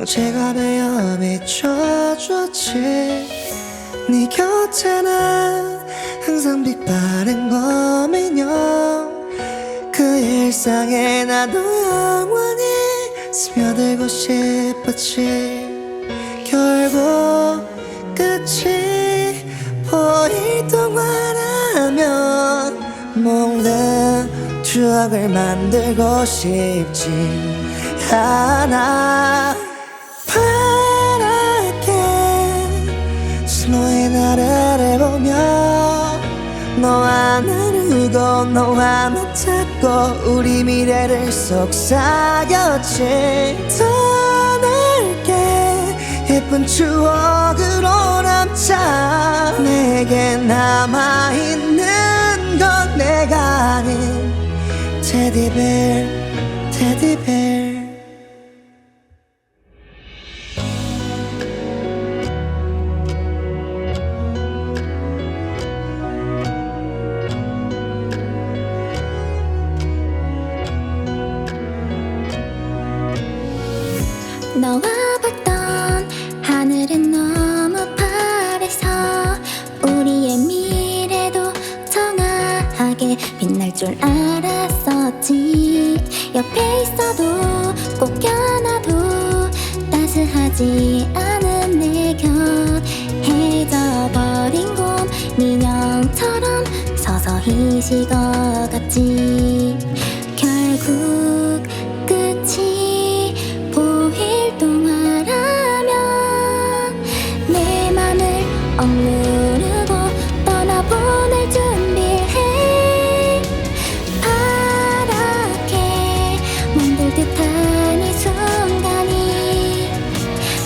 광채가 되어 비춰줬지. 네 곁에는 항상 빛바랜 검인형 그 일상에 나도 영원히 스며들고 싶었지. 결국 끝이 보일 동안라면 먹는 추억을 만들고 싶지. 않아 너와 나누고 너와 나 찾고 우리 미래를 속삭였지 더 넓게. 예쁜 추억으로 남자 내게 남아있는 건 내가 아닌 테디벨 너와 봤던 하늘은 너무 파래서 우리의 미래도 청아하게 빛날 줄 알았었지. 옆에 있어도 꼭 껴놔도 따스하지 않은 내 곁. 해져버린 곰 민영처럼 서서히 식어갔지. 결국 억누르고 떠나보낼 준비해. 파랗게 멍들 듯한 이 순간이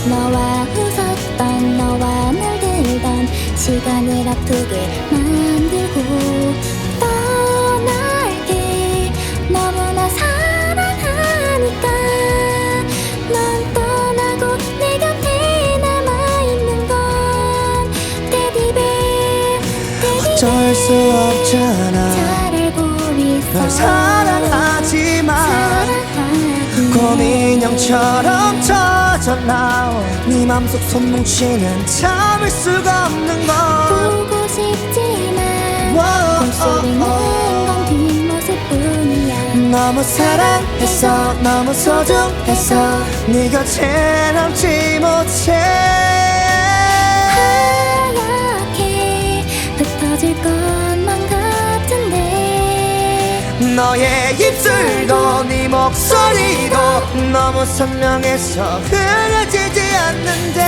너와 웃었던 너와 물들던 시간을 아프게 만들고 어쩔 수 없잖아. 널 사랑하지만 고민형처럼 젖어나오 네 맘속 손뭉치는 참을 수가 없는 것 보고 싶지만 와, 꿈속에는 어, 어. 건 뒷모습뿐이야. 너무 사랑했어 너무 소중했어 네 곁에 남지 못해 너의 입술도 네 목소리도 너무 선명해서 흐려지지 않는데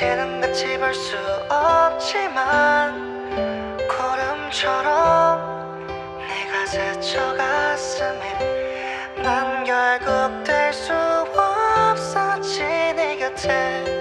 이제는 같이 볼 수 없지만 구름처럼 내가 스쳐 갔음에 난 결국 될 수 없었지 네 곁에.